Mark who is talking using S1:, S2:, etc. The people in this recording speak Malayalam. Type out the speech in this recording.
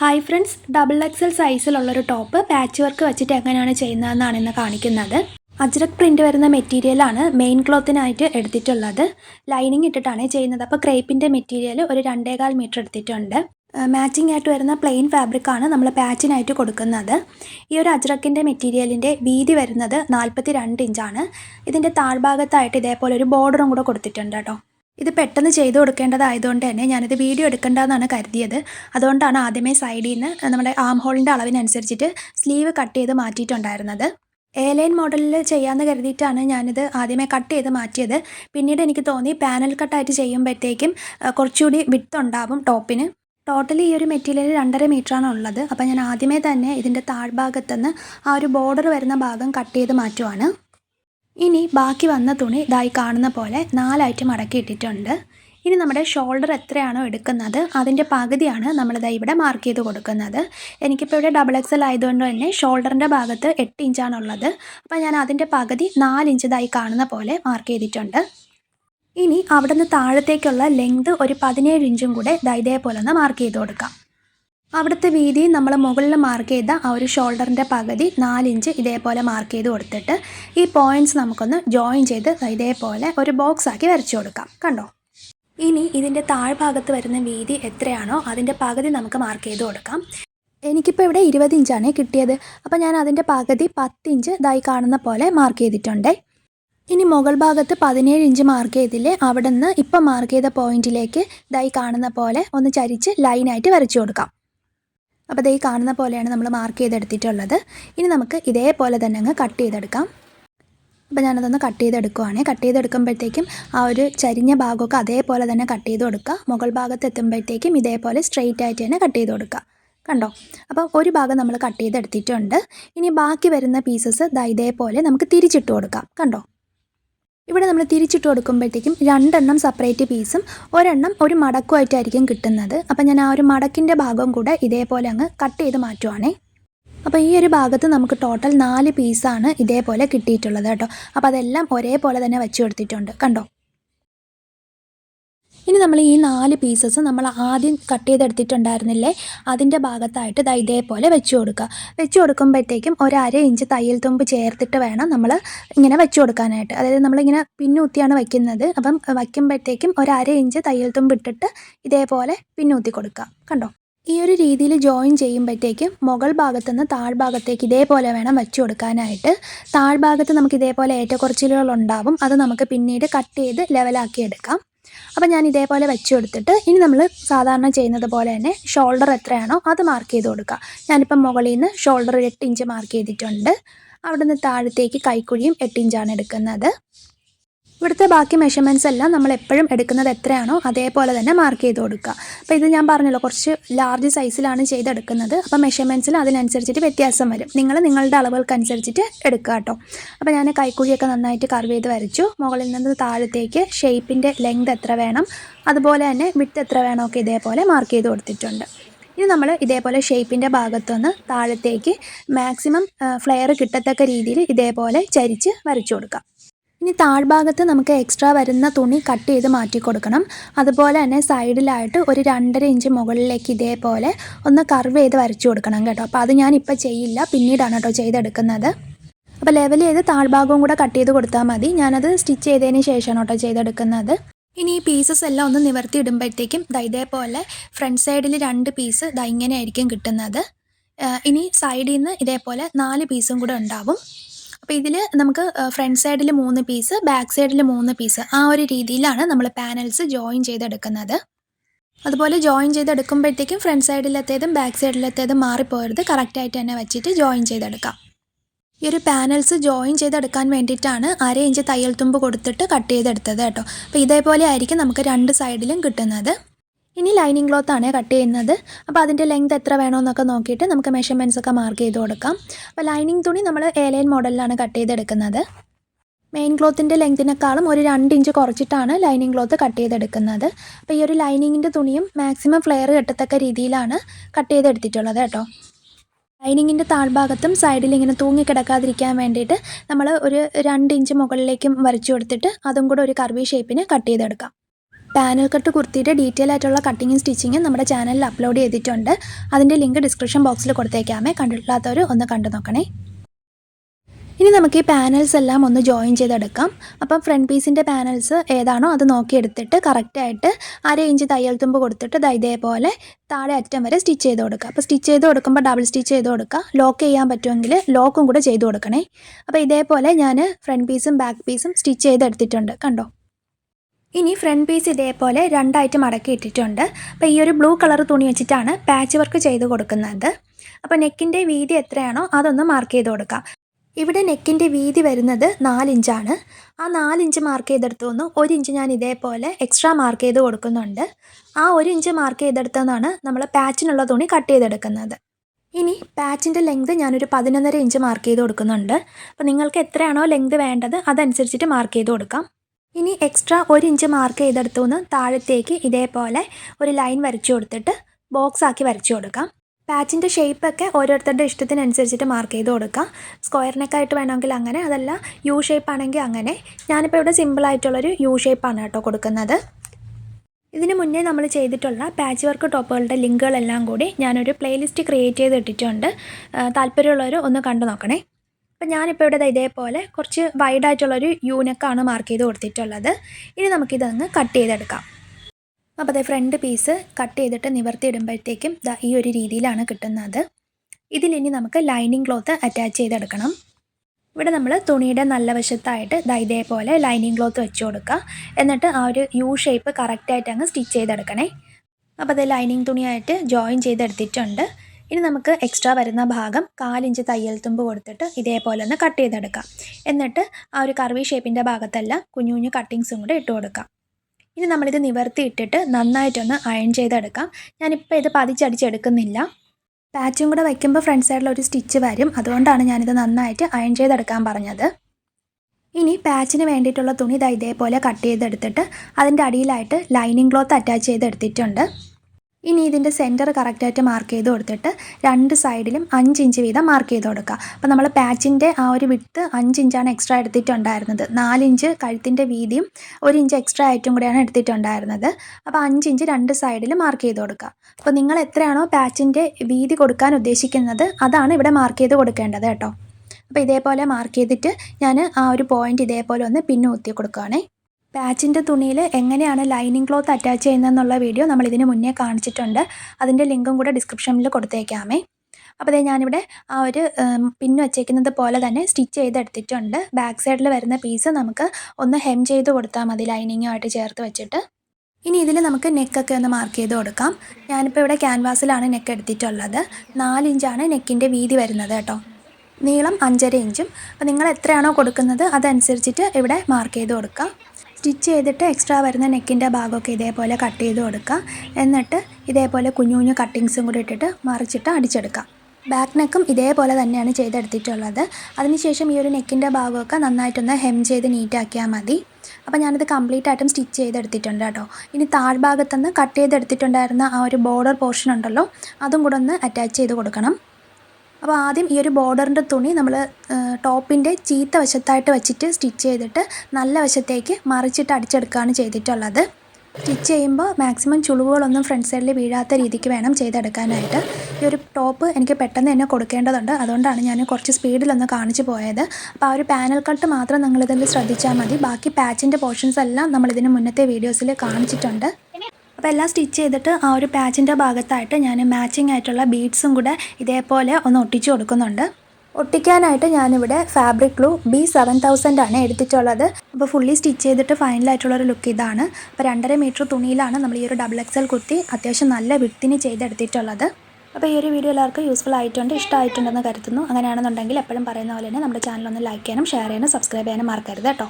S1: ഹായ് ഫ്രണ്ട്സ് ഡബിൾ എക്സൽ സൈസിലുള്ളൊരു ടോപ്പ് പാച്ച് വർക്ക് വെച്ചിട്ട് എങ്ങനെയാണ് ചെയ്യുന്നതെന്നാണ് ഇന്ന് കാണിക്കുന്നത്. അജ്രക് പ്രിന്റ് വരുന്ന മെറ്റീരിയലാണ് മെയിൻ ക്ലോത്തിനായിട്ട് എടുത്തിട്ടുള്ളത്. ലൈനിങ് ഇട്ടിട്ടാണ് ചെയ്യുന്നത്. അപ്പോൾ ക്രേപ്പിന്റെ മെറ്റീരിയൽ ഒരു രണ്ടേകാൽ മീറ്റർ എടുത്തിട്ടുണ്ട്. മാച്ചിങ് ആയിട്ട് വരുന്ന പ്ലെയിൻ ഫാബ്രിക്കാണ് നമ്മൾ പാച്ചിനായിട്ട് കൊടുക്കുന്നത്. ഈ ഒരു അജ്രക്കിന്റെ മെറ്റീരിയലിന്റെ വീതി വരുന്നത് നാൽപ്പത്തി രണ്ട് ഇഞ്ചാണ് ഇതിന്റെ താഴ്ഭാഗത്തായിട്ട് ഇതേപോലെ ഒരു ബോർഡറും കൂടെ കൊടുത്തിട്ടുണ്ട് കേട്ടോ. ഇത് പെട്ടെന്ന് ചെയ്തു കൊടുക്കേണ്ടതായതുകൊണ്ട് തന്നെ ഞാനിത് വീഡിയോ എടുക്കേണ്ടതെന്നാണ് കരുതിയത്. അതുകൊണ്ടാണ് ആദ്യമേ സൈഡിൽ നിന്ന് നമ്മുടെ ആം ഹോളിന്റെ അളവിനനുസരിച്ചിട്ട് സ്ലീവ് കട്ട് ചെയ്ത് മാറ്റിയിട്ടുണ്ടായിരുന്നത്. എ ലൈൻ മോഡലിൽ ചെയ്യാമെന്ന് കരുതിയിട്ടാണ് ഞാനിത് ആദ്യമേ കട്ട് ചെയ്ത് മാറ്റിയത്. പിന്നീട് എനിക്ക് തോന്നി പാനൽ കട്ടായിട്ട് ചെയ്യുമ്പോഴത്തേക്കും കുറച്ചുകൂടി വിട്ട് ഉണ്ടാവും ടോപ്പിന്. ടോട്ടലി ഈ ഒരു മെറ്റീരിയൽ രണ്ടര മീറ്ററാണ് ഉള്ളത്. അപ്പോൾ ഞാൻ ആദ്യമേ തന്നെ ഇതിന്റെ താഴ്ഭാഗത്തുനിന്ന് ആ ഒരു ബോർഡർ വരുന്ന ഭാഗം കട്ട് ചെയ്ത് മാറ്റുവാണ്. ഇനി ബാക്കി വന്ന തുണി ഇതായി കാണുന്ന പോലെ നാലായിട്ട് മടക്കി ഇട്ടിട്ടുണ്ട്. ഇനി നമ്മുടെ ഷോൾഡർ എത്രയാണോ എടുക്കുന്നത് അതിന്റെ പകുതിയാണ് നമ്മളിതാ ഇവിടെ മാർക്ക് ചെയ്ത് കൊടുക്കുന്നത്. എനിക്കിപ്പോൾ ഇവിടെ ഡബിൾ എക്സൽ ആയതുകൊണ്ട് തന്നെ ഷോൾഡറിന്റെ ഭാഗത്ത് എട്ട് ഇഞ്ചാണുള്ളത് അപ്പോൾ ഞാൻ അതിന്റെ പകുതി നാല് ഇഞ്ച് ഇതായി കാണുന്ന പോലെ മാർക്ക് ചെയ്തിട്ടുണ്ട്. ഇനി അവിടുന്ന് താഴത്തേക്കുള്ള ലെങ്ത് ഒരു പതിനേഴ് ഇഞ്ചും കൂടെ ദാ ഇതേപോലെ ഒന്ന് മാർക്ക് ചെയ്ത് കൊടുക്കാം. അവിടുത്തെ വീതി നമ്മൾ മുകളിൽ മാർക്ക് ചെയ്ത ആ ഒരു ഷോൾഡറിന്റെ പകുതി നാലിഞ്ച് ഇതേപോലെ മാർക്ക് ചെയ്ത് കൊടുത്തിട്ട് ഈ പോയിന്റ്സ് നമുക്കൊന്ന് ജോയിൻ ചെയ്ത് ഇതേപോലെ ഒരു ബോക്സ് ആക്കി വരച്ചു കൊടുക്കാം. കണ്ടോ? ഇനി ഇതിന്റെ താഴ്ഭാഗത്ത് വരുന്ന വീതി എത്രയാണോ അതിന്റെ പകുതി നമുക്ക് മാർക്ക് ചെയ്ത് കൊടുക്കാം. എനിക്കിപ്പോൾ ഇവിടെ ഇരുപത് ഇഞ്ചാണ് കിട്ടിയത്. അപ്പോൾ ഞാൻ അതിന്റെ പകുതി പത്ത് ഇഞ്ച് ഇതായി കാണുന്ന പോലെ മാർക്ക് ചെയ്തിട്ടുണ്ട്. ഇനി മുകൾ ഭാഗത്ത് പതിനേഴ് ഇഞ്ച് മാർക്ക് ചെയ്തില്ലേ അവിടെ നിന്ന് ഇപ്പം മാർക്ക് ചെയ്ത പോയിന്റിലേക്ക് ഇതായി കാണുന്ന പോലെ ഒന്ന് ചരിച്ച് ലൈനായിട്ട് വരച്ചു കൊടുക്കാം. അപ്പോൾ ദേ കാണുന്ന പോലെയാണ് നമ്മൾ മാർക്ക് ചെയ്തെടുത്തിട്ടുള്ളത്. ഇനി നമുക്ക് ഇതേപോലെ തന്നെ അങ്ങ് കട്ട് ചെയ്തെടുക്കാം. അപ്പോൾ ഞാനതൊന്ന് കട്ട് ചെയ്തെടുക്കുവാണ്. കട്ട് ചെയ്തെടുക്കുമ്പോഴത്തേക്കും ആ ഒരു ചരിഞ്ഞ ഭാഗമൊക്കെ അതേപോലെ തന്നെ കട്ട് ചെയ്ത് കൊടുക്കുക. മുകൾ ഭാഗത്ത് എത്തുമ്പോഴത്തേക്കും ഇതേപോലെ സ്ട്രെയിറ്റ് ആയിട്ട് തന്നെ കട്ട് ചെയ്ത് കൊടുക്കുക. കണ്ടോ? അപ്പോൾ ഒരു ഭാഗം നമ്മൾ കട്ട് ചെയ്തെടുത്തിട്ടുണ്ട്. ഇനി ബാക്കി വരുന്ന പീസസ് ദാ ഇതേപോലെ നമുക്ക് തിരിച്ചിട്ട് കൊടുക്കാം. കണ്ടോ? ഇവിടെ നമ്മൾ തിരിച്ചിട്ട് കൊടുക്കുമ്പോഴത്തേക്കും രണ്ടെണ്ണം സെപ്പറേറ്റ് പീസും ഒരെണ്ണം ഒരു മടക്കുമായിട്ടായിരിക്കും കിട്ടുന്നത്. അപ്പം ഞാൻ ആ ഒരു മടക്കിന്റെ ഭാഗം കൂടെ ഇതേപോലെ അങ്ങ് കട്ട് ചെയ്ത് മാറ്റുവാണേ. അപ്പോൾ ഈ ഒരു ഭാഗത്ത് നമുക്ക് ടോട്ടൽ നാല് പീസാണ് ഇതേപോലെ കിട്ടിയിട്ടുള്ളത് കേട്ടോ. അപ്പോൾ അതെല്ലാം ഒരേപോലെ തന്നെ വെച്ച് കൊടുത്തിട്ടുണ്ട്. കണ്ടോ? ഇനി നമ്മൾ ഈ നാല് പീസസ് നമ്മൾ ആദ്യം കട്ട് ചെയ്തെടുത്തിട്ടുണ്ടായിരുന്നില്ലേ അതിന്റെ ഭാഗത്തായിട്ട് ദാ ഇതേപോലെ വെച്ച് കൊടുക്കുക. വെച്ച് കൊടുക്കുമ്പോഴത്തേക്കും ഒരു അര ഇഞ്ച് തയ്യൽ തുമ്പ് ചേർത്തിട്ട് വേണം നമ്മൾ ഇങ്ങനെ വെച്ച് കൊടുക്കാനായിട്ട്. അതായത് നമ്മളിങ്ങനെ പിന്നൂത്തിയാണ് വയ്ക്കുന്നത് അപ്പം വയ്ക്കുമ്പോഴത്തേക്കും ഒരു അര ഇഞ്ച് തയ്യൽ തുമ്പ് ഇട്ടിട്ട് ഇതേപോലെ പിന്നൂത്തി കൊടുക്കുക. കണ്ടോ? ഈ ഒരു രീതിയിൽ ജോയിൻ ചെയ്യുമ്പോഴത്തേക്കും മുകൾ ഭാഗത്തു നിന്ന് താഴ്ഭാഗത്തേക്ക് ഇതേപോലെ വേണം വെച്ച് കൊടുക്കാനായിട്ട്. താഴ്ഭാഗത്ത് നമുക്ക് ഇതേപോലെ ഏറ്റക്കുറച്ചിലുകൾ ഉണ്ടാവും. അത് നമുക്ക് പിന്നീട് കട്ട് ചെയ്ത് ലെവലാക്കി എടുക്കാം. അപ്പോൾ ഞാൻ ഇതേപോലെ വെച്ച് കൊടുത്തിട്ട് ഇനി നമ്മൾ സാധാരണ ചെയ്യുന്നത് പോലെ തന്നെ ഷോൾഡർ എത്രയാണോ അത് മാർക്ക് ചെയ്ത് കൊടുക്കുക ഞാനിപ്പം മുകളിൽ നിന്ന് ഷോൾഡർ എട്ട് ഇഞ്ച് മാർക്ക് ചെയ്തിട്ടുണ്ട്. അവിടുന്ന് താഴത്തേക്ക് കൈക്കുഴിയും എട്ട് ഇഞ്ചാണ് എടുക്കുന്നത്. ഇവിടുത്തെ ബാക്കി മെഷർമെന്റ്സ് എല്ലാം നമ്മൾ എപ്പോഴും എടുക്കുന്നത് എത്രയാണോ അതേപോലെ തന്നെ മാർക്ക് ചെയ്ത് കൊടുക്കുക. അപ്പോൾ ഇത് ഞാൻ പറഞ്ഞല്ലോ കുറച്ച് ലാർജ് സൈസിലാണ് ചെയ്തെടുക്കുന്നത്. അപ്പോൾ മെഷർമെന്റ്സിൽ അതിനനുസരിച്ചിട്ട് വ്യത്യാസം വരും. നിങ്ങൾ നിങ്ങളുടെ അളവുകൾക്കനുസരിച്ചിട്ട് എടുക്കുക കേട്ടോ. അപ്പോൾ ഞാൻ കൈക്കുഴിയൊക്കെ നന്നായിട്ട് കർവ് ചെയ്ത് വരച്ചു. മുകളിൽ നിന്ന് താഴത്തേക്ക് ഷേപ്പിന്റെ ലെങ്ത് എത്ര വേണം അതുപോലെ തന്നെ വിട്ട് എത്ര വേണമൊക്കെ ഇതേപോലെ മാർക്ക് ചെയ്ത് കൊടുത്തിട്ടുണ്ട്. ഇനി നമ്മൾ ഇതേപോലെ ഷേപ്പിന്റെ ഭാഗത്തുനിന്ന് താഴത്തേക്ക് മാക്സിമം ഫ്ലെയർ കിട്ടത്തക്ക രീതിയിൽ ഇതേപോലെ ചരിച്ച് വരച്ചു കൊടുക്കാം. ഇനി താഴ്ഭാഗത്ത് നമുക്ക് എക്സ്ട്രാ വരുന്ന തുണി കട്ട് ചെയ്ത് മാറ്റി കൊടുക്കണം. അതുപോലെ തന്നെ സൈഡിലായിട്ട് ഒരു രണ്ടര ഇഞ്ച് മുകളിലേക്ക് ഇതേപോലെ ഒന്ന് കർവ് ചെയ്ത് വരച്ചു കൊടുക്കണം കേട്ടോ. അപ്പോൾ അത് ഞാൻ ഇപ്പോൾ ചെയ്യില്ല. പിന്നീടാണ് കേട്ടോ ചെയ്തെടുക്കുന്നത്. അപ്പോൾ ലെവൽ ചെയ്ത് താഴ്ഭാഗവും കൂടെ കട്ട് ചെയ്ത് കൊടുത്താൽ മതി. ഞാനത് സ്റ്റിച്ച് ചെയ്തതിന് ശേഷമാണ് കേട്ടോ ചെയ്തെടുക്കുന്നത്. ഇനി ഈ പീസസ് എല്ലാം ഒന്ന് നിവർത്തി ഇടുമ്പോഴത്തേക്കും ദാ ഇതേപോലെ ഫ്രണ്ട് സൈഡിൽ രണ്ട് പീസ് ദാ ഇങ്ങനെയായിരിക്കും കിട്ടുന്നത്. ഇനി സൈഡിൽ നിന്ന് ഇതേപോലെ നാല് പീസും കൂടെ ഉണ്ടാവും. അപ്പോൾ ഇതിൽ നമുക്ക് ഫ്രണ്ട് സൈഡിൽ മൂന്ന് പീസ് ബാക്ക് സൈഡിൽ മൂന്ന് പീസ് ആ ഒരു രീതിയിലാണ് നമ്മൾ പാനൽസ് ജോയിൻ ചെയ്തെടുക്കുന്നത്. അതുപോലെ ജോയിൻ ചെയ്തെടുക്കുമ്പോഴത്തേക്കും ഫ്രണ്ട് സൈഡിലത്തേതും ബാക്ക് സൈഡിലത്തേതും മാറിപ്പോരുത് കറക്റ്റായിട്ട് തന്നെ വെച്ചിട്ട് ജോയിൻ ചെയ്തെടുക്കാം. ഈ ഒരു പാനൽസ് ജോയിൻ ചെയ്തെടുക്കാൻ വേണ്ടിയിട്ടാണ് അര ഇഞ്ച് തയ്യൽ തുമ്പ് കൊടുത്തിട്ട് കട്ട് ചെയ്തെടുത്തത് കേട്ടോ. അപ്പോൾ ഇതേപോലെ ആയിരിക്കും നമുക്ക് രണ്ട് സൈഡിലും കിട്ടുന്നത്. ഇനി ലൈനിങ് ക്ലോത്ത് ആണ് കട്ട് ചെയ്യുന്നത്. അപ്പോൾ അതിന്റെ ലെങ്ത് എത്ര വേണമെന്നൊക്കെ നോക്കിയിട്ട് നമുക്ക് മെഷർമെന്റ്സ് ഒക്കെ മാർക്ക് ചെയ്ത് കൊടുക്കാം. അപ്പോൾ ലൈനിങ് തുണി നമ്മൾ ഏലയൻ ലൈൻ മോഡലിലാണ് കട്ട് ചെയ്തെടുക്കുന്നത്. മെയിൻ ക്ലോത്തിന്റെ ലെങ്തിനേക്കാളും ഒരു രണ്ട് ഇഞ്ച് കുറച്ചിട്ടാണ് ലൈനിങ് ക്ലോത്ത് കട്ട് ചെയ്തെടുക്കുന്നത്. അപ്പോൾ ഈ ഒരു ലൈനിങ്ങിന്റെ തുണിയും മാക്സിമം ഫ്ലെയർ കിട്ടത്തക്ക രീതിയിലാണ് കട്ട് ചെയ്തെടുത്തിട്ടുള്ളത് കേട്ടോ. ലൈനിങ്ങിന്റെ താഴ്ഭാഗത്തും സൈഡിൽ ഇങ്ങനെ തൂങ്ങിക്കിടക്കാതിരിക്കാൻ വേണ്ടിയിട്ട് നമ്മൾ ഒരു രണ്ട് ഇഞ്ച് മുകളിലേക്കും വരച്ചു കൊടുത്തിട്ട് അതും കൂടെ ഒരു കർവി ഷേപ്പിന് കട്ട് ചെയ്തെടുക്കാം. പാനൽ കട്ട് കുർത്തിയുടെ ഡീറ്റെയിൽ ആയിട്ടുള്ള കട്ടിങ്ങും സ്റ്റിച്ചിങ്ങും നമ്മുടെ ചാനലിൽ അപ്ലോഡ് ചെയ്തിട്ടുണ്ട്. അതിന്റെ ലിങ്ക് ഡിസ്ക്രിപ്ഷൻ ബോക്സിൽ കൊടുത്തേക്കാമേ. കണ്ടിട്ടില്ലാത്തവർ ഒന്ന് കണ്ടു നോക്കണേ. ഇനി നമുക്ക് ഈ പാനൽസ് എല്ലാം ഒന്ന് ജോയിൻ ചെയ്തെടുക്കാം. അപ്പം ഫ്രണ്ട് പീസിന്റെ പാനൽസ് ഏതാണോ അത് നോക്കിയെടുത്തിട്ട് കറക്റ്റായിട്ട് അര ഇഞ്ച് തയ്യൽ തുമ്പ് കൊടുത്തിട്ട് ഇതേപോലെ താഴെ അറ്റം വരെ സ്റ്റിച്ച് ചെയ്ത് കൊടുക്കുക. അപ്പോൾ സ്റ്റിച്ച് ചെയ്ത് കൊടുക്കുമ്പോൾ ഡബിൾ സ്റ്റിച്ച് ചെയ്ത് കൊടുക്കുക. ലോക്ക് ചെയ്യാൻ പറ്റുമെങ്കിൽ ലോക്കും കൂടെ ചെയ്ത് കൊടുക്കണേ. അപ്പോൾ ഇതേപോലെ ഞാൻ ഫ്രണ്ട് പീസും ബാക്ക് പീസും സ്റ്റിച്ച് ചെയ്തെടുത്തിട്ടുണ്ട്. കണ്ടോ? ഇനി ഫ്രണ്ട് പീസ് ഇതേപോലെ രണ്ടായിട്ട് മടക്കി ഇട്ടിട്ടുണ്ട്. അപ്പോൾ ഈ ഒരു ബ്ലൂ കളർ തുണി വെച്ചിട്ടാണ് പാച്ച് വർക്ക് ചെയ്ത് കൊടുക്കുന്നത്. അപ്പോൾ നെക്കിന്റെ വീതി എത്രയാണോ അതൊന്ന് മാർക്ക് ചെയ്ത് കൊടുക്കാം. ഇവിടെ നെക്കിന്റെ വീതി വരുന്നത് നാലിഞ്ചാണ് ആ നാലിഞ്ച് മാർക്ക് ചെയ്തെടുത്തുനിന്ന് ഒരു ഇഞ്ച് ഞാൻ ഇതേപോലെ എക്സ്ട്രാ മാർക്ക് ചെയ്ത് കൊടുക്കുന്നുണ്ട്. ആ ഒരു ഇഞ്ച് മാർക്ക് ചെയ്തെടുത്തെന്നാണ് നമ്മൾ പാച്ചിനുള്ള തുണി കട്ട് ചെയ്തെടുക്കുന്നത്. ഇനി പാച്ചിന്റെ ലെങ്ത് ഞാനൊരു പതിനൊന്നര ഇഞ്ച് മാർക്ക് ചെയ്ത് കൊടുക്കുന്നുണ്ട്. അപ്പോൾ നിങ്ങൾക്ക് എത്രയാണോ ലെങ്ത് വേണ്ടത് അതനുസരിച്ചിട്ട് മാർക്ക് ചെയ്ത് കൊടുക്കാം. ഇനി എക്സ്ട്രാ ഒരു ഇഞ്ച് മാർക്ക് ചെയ്തെടുത്തു നിന്ന് താഴത്തേക്ക് ഇതേപോലെ ഒരു ലൈൻ വരച്ചു കൊടുത്തിട്ട് ബോക്സ് ആക്കി വരച്ചു കൊടുക്കാം. പാച്ചിന്റെ ഷേപ്പൊക്കെ ഓരോരുത്തരുടെ ഇഷ്ടത്തിനനുസരിച്ചിട്ട് മാർക്ക് ചെയ്ത് കൊടുക്കാം. സ്ക്വയർ നെക്കായിട്ട് വേണമെങ്കിൽ അങ്ങനെ അതല്ല യു ഷേപ്പ് ആണെങ്കിൽ അങ്ങനെ. ഞാനിപ്പോൾ ഇവിടെ സിമ്പിളായിട്ടുള്ളൊരു യു ഷേപ്പാണ് കേട്ടോ കൊടുക്കുന്നത്. ഇതിന് മുന്നേ നമ്മൾ ചെയ്തിട്ടുള്ള പാച്ച് വർക്ക് ടോപ്പുകളുടെ ലിങ്കുകളെല്ലാം കൂടി ഞാനൊരു പ്ലേലിസ്റ്റ് ക്രിയേറ്റ് ചെയ്ത് ഇട്ടിട്ടുണ്ട്. താല്പര്യമുള്ളവർ ഒന്ന് കണ്ടു നോക്കണേ. അപ്പം ഞാനിപ്പോൾ ഇവിടെ ഇതേപോലെ കുറച്ച് വൈഡായിട്ടുള്ളൊരു യൂനക്കാണ് മാർക്ക് ചെയ്ത് കൊടുത്തിട്ടുള്ളത്. ഇനി നമുക്കിതങ്ങ് കട്ട് ചെയ്തെടുക്കാം. അപ്പോൾ അതേ ഫ്രണ്ട് പീസ് കട്ട് ചെയ്തിട്ട് നിവർത്തി ഇടുമ്പോഴത്തേക്കും ഈ ഒരു രീതിയിലാണ് കിട്ടുന്നത്. ഇതിലിനി നമുക്ക് ലൈനിങ് ക്ലോത്ത് അറ്റാച്ച് ചെയ്തെടുക്കണം. ഇവിടെ നമ്മൾ തുണിയുടെ നല്ല വശത്തായിട്ട് ഇതേപോലെ ലൈനിങ് ക്ലോത്ത് വെച്ച് കൊടുക്കുക. എന്നിട്ട് ആ ഒരു യു ഷേപ്പ് കറക്റ്റായിട്ട് അങ്ങ് സ്റ്റിച്ച് ചെയ്തെടുക്കണേ. അപ്പോൾ അത് ലൈനിങ് തുണിയായിട്ട് ജോയിൻ ചെയ്തെടുത്തിട്ടുണ്ട്. ഇനി നമുക്ക് എക്സ്ട്രാ വരുന്ന ഭാഗം കാലിഞ്ച് തയ്യൽ തുമ്പ് കൊടുത്തിട്ട് ഇതേപോലെ ഒന്ന് കട്ട് ചെയ്തെടുക്കാം. എന്നിട്ട് ആ ഒരു കർവി ഷേപ്പിന്റെ ഭാഗത്തെല്ലാം കുഞ്ഞു കുഞ്ഞു കട്ടിങ്സും കൂടെ ഇട്ട് കൊടുക്കാം. ഇനി നമ്മളിത് നിവർത്തി ഇട്ടിട്ട് നന്നായിട്ടൊന്ന് അയൺ ചെയ്തെടുക്കാം. ഞാനിപ്പോൾ ഇത് പതിച്ചടിച്ചെടുക്കുന്നില്ല. പാച്ചും കൂടെ വയ്ക്കുമ്പോൾ ഫ്രണ്ട് സൈഡിൽ ഒരു സ്റ്റിച്ച് വരും. അതുകൊണ്ടാണ് ഞാനിത് നന്നായിട്ട് അയൺ ചെയ്തെടുക്കാൻ പറഞ്ഞത്. ഇനി പാച്ചിന് വേണ്ടിയിട്ടുള്ള തുണി ഇതാ ഇതേപോലെ കട്ട് ചെയ്തെടുത്തിട്ട് അതിന്റെ അടിയിലായിട്ട് ലൈനിങ് ക്ലോത്ത് അറ്റാച്ച് ചെയ്തെടുത്തിട്ടുണ്ട്. ഇനി ഇതിന്റെ സെന്റർ കറക്റ്റായിട്ട് മാർക്ക് ചെയ്ത് കൊടുത്തിട്ട് രണ്ട് സൈഡിലും അഞ്ച് ഇഞ്ച് വീതം മാർക്ക് ചെയ്ത് കൊടുക്കുക. അപ്പോൾ നമ്മൾ പാച്ചിന്റെ ആ ഒരു വിട്ട് അഞ്ച് ഇഞ്ചാണ് എക്സ്ട്രാ എടുത്തിട്ടുണ്ടായിരുന്നത്. നാലിഞ്ച് കഴുത്തിന്റെ വീതിയും ഒരു ഇഞ്ച് എക്സ്ട്രാ ആയിട്ടും കൂടെയാണ് എടുത്തിട്ടുണ്ടായിരുന്നത്. അപ്പോൾ അഞ്ച് ഇഞ്ച് രണ്ട് സൈഡിൽ മാർക്ക് ചെയ്ത് കൊടുക്കുക. അപ്പോൾ നിങ്ങൾ എത്രയാണോ പാച്ചിന്റെ വീതി കൊടുക്കാൻ ഉദ്ദേശിക്കുന്നത് അതാണ് ഇവിടെ മാർക്ക് ചെയ്ത് കൊടുക്കേണ്ടത് കേട്ടോ. അപ്പോൾ ഇതേപോലെ മാർക്ക് ചെയ്തിട്ട് ഞാൻ ആ ഒരു പോയിന്റ് ഇതേപോലെ ഒന്ന് പിന്നെ ഊത്തി കൊടുക്കുകയാണേ പാച്ചിന്റെ തുണിയിൽ എങ്ങനെയാണ് ലൈനിങ് ക്ലോത്ത് അറ്റാച്ച് ചെയ്യുന്നതെന്നുള്ള വീഡിയോ നമ്മൾ ഇതിന് മുന്നേ കാണിച്ചിട്ടുണ്ട്. അതിന്റെ ലിങ്കും കൂടെ ഡിസ്ക്രിപ്ഷനിൽ കൊടുത്തേക്കാമേ. അപ്പോൾ അതേ ഞാനിവിടെ ആ ഒരു പിൻ വെച്ചേക്കുന്നത് പോലെ തന്നെ സ്റ്റിച്ച് ചെയ്തെടുത്തിട്ടുണ്ട്. ബാക്ക് സൈഡിൽ വരുന്ന പീസ് നമുക്ക് ഒന്ന് ഹെം ചെയ്ത് കൊടുത്താൽ മതി ലൈനിങ്ങുമായിട്ട് ചേർത്ത് വെച്ചിട്ട്. ഇനി ഇതിൽ നമുക്ക് നെക്കൊക്കെ ഒന്ന് മാർക്ക് ചെയ്ത് കൊടുക്കാം. ഞാനിപ്പോൾ ഇവിടെ ക്യാൻവാസിലാണ് നെക്ക് എടുത്തിട്ടുള്ളത്. നാലിഞ്ചാണ് നെക്കിന്റെ വീതി വരുന്നത് കേട്ടോ. നീളം അഞ്ചര ഇഞ്ചും. അപ്പോൾ നിങ്ങൾ എത്രയാണോ കൊടുക്കുന്നത് അതനുസരിച്ചിട്ട് ഇവിടെ മാർക്ക് ചെയ്ത് കൊടുക്കുക സ്റ്റിച്ച് ചെയ്തിട്ട് എക്സ്ട്രാ വരുന്ന നെക്കിന്റെ ഭാഗമൊക്കെ ഇതേപോലെ കട്ട് ചെയ്ത് കൊടുക്കുക എന്നിട്ട് ഇതേപോലെ കുഞ്ഞു കുഞ്ഞു കട്ടിങ്സും കൂടി ഇട്ടിട്ട് മറിച്ചിട്ട് അടിച്ചെടുക്കാം. ബാക്ക് നെക്കും ഇതേപോലെ തന്നെയാണ് ചെയ്തെടുത്തിട്ടുള്ളത്. അതിനുശേഷം ഈ ഒരു നെക്കിന്റെ ഭാഗമൊക്കെ നന്നായിട്ടൊന്ന് ഹെം ചെയ്ത് നീറ്റാക്കിയാൽ മതി. അപ്പോൾ ഞാനിത് കംപ്ലീറ്റ് ആയിട്ടും സ്റ്റിച്ച് ചെയ്തെടുത്തിട്ടുണ്ട് കേട്ടോ. ഇനി താഴ്ഭാഗത്തുനിന്ന് കട്ട് ചെയ്തെടുത്തിട്ടുണ്ടായിരുന്ന ആ ഒരു ബോർഡർ പോർഷൻ ഉണ്ടല്ലോ അതും കൂടെ ഒന്ന് അറ്റാച്ച് ചെയ്ത് കൊടുക്കണം. അപ്പോൾ ആദ്യം ഈ ഒരു ബോർഡറിന്റെ തുണി നമ്മൾ ടോപ്പിന്റെ ചീത്ത വശത്തായിട്ട് വെച്ചിട്ട് സ്റ്റിച്ച് ചെയ്തിട്ട് നല്ല വശത്തേക്ക് മറിച്ചിട്ട് അടിച്ചെടുക്കുകയാണ് ചെയ്തിട്ടുള്ളത്. സ്റ്റിച്ച് ചെയ്യുമ്പോൾ മാക്സിമം ചുളിവുകളൊന്നും ഫ്രണ്ട് സൈഡിൽ വീഴാത്ത രീതിക്ക് വേണം ചെയ്തെടുക്കാനായിട്ട്. ഈ ഒരു ടോപ്പ് എനിക്ക് പെട്ടെന്ന് തന്നെ കൊടുക്കേണ്ടതുണ്ട്. അതുകൊണ്ടാണ് ഞാൻ കുറച്ച് സ്പീഡിലൊന്ന് കാണിച്ചു പോയത്. അപ്പോൾ ആ ഒരു പാനൽ കട്ട് മാത്രം നിങ്ങളിതിൽ ശ്രദ്ധിച്ചാൽ മതി. ബാക്കി പാച്ചിന്റെ പോർഷൻസ് എല്ലാം നമ്മളിതിന് മുന്നത്തെ വീഡിയോസിൽ കാണിച്ചിട്ടുണ്ട്. അപ്പോൾ എല്ലാം സ്റ്റിച്ച് ചെയ്തിട്ട് ആ ഒരു പാച്ചിന്റെ ഭാഗത്തായിട്ട് ഞാൻ മാച്ചിങ് ആയിട്ടുള്ള ബീഡ്സും കൂടെ ഇതേപോലെ ഒന്ന് ഒട്ടിച്ചു കൊടുക്കുന്നുണ്ട്. ഒട്ടിക്കാനായിട്ട് ഞാനിവിടെ fabric glue B seven thousand ആണ് എടുത്തിട്ടുള്ളത്. അപ്പോൾ ഫുള്ളി സ്റ്റിച്ച് ചെയ്തിട്ട് ഫൈനലായിട്ടുള്ളൊരു ലുക്ക് ഇതാണ്. അപ്പോൾ രണ്ടര മീറ്റർ തുണിയിലാണ് നമ്മൾ ഈ ഒരു ഡബിൾ എക്സൽ കുത്തി അത്യാവശ്യം നല്ല വിട്ടിന് ചെയ്തെടുത്തിട്ടുള്ളത്. അപ്പോൾ ഈ ഒരു വീഡിയോ എല്ലാവർക്കും യൂസ്ഫുൾ ആയിട്ടുണ്ട് ഇഷ്ടമായിട്ടുണ്ടെന്ന് കരുതുന്നു. അങ്ങനെയാണെന്നുണ്ടെങ്കിൽ എപ്പോഴും പറയുന്ന പോലെ തന്നെ നമ്മുടെ ചാനൽ ഒന്ന് ലൈക്ക് ചെയ്യാനും ഷെയർ ചെയ്യാനും സബ്സ്ക്രൈബ് ചെയ്യാനും മറക്കരുത് കേട്ടോ.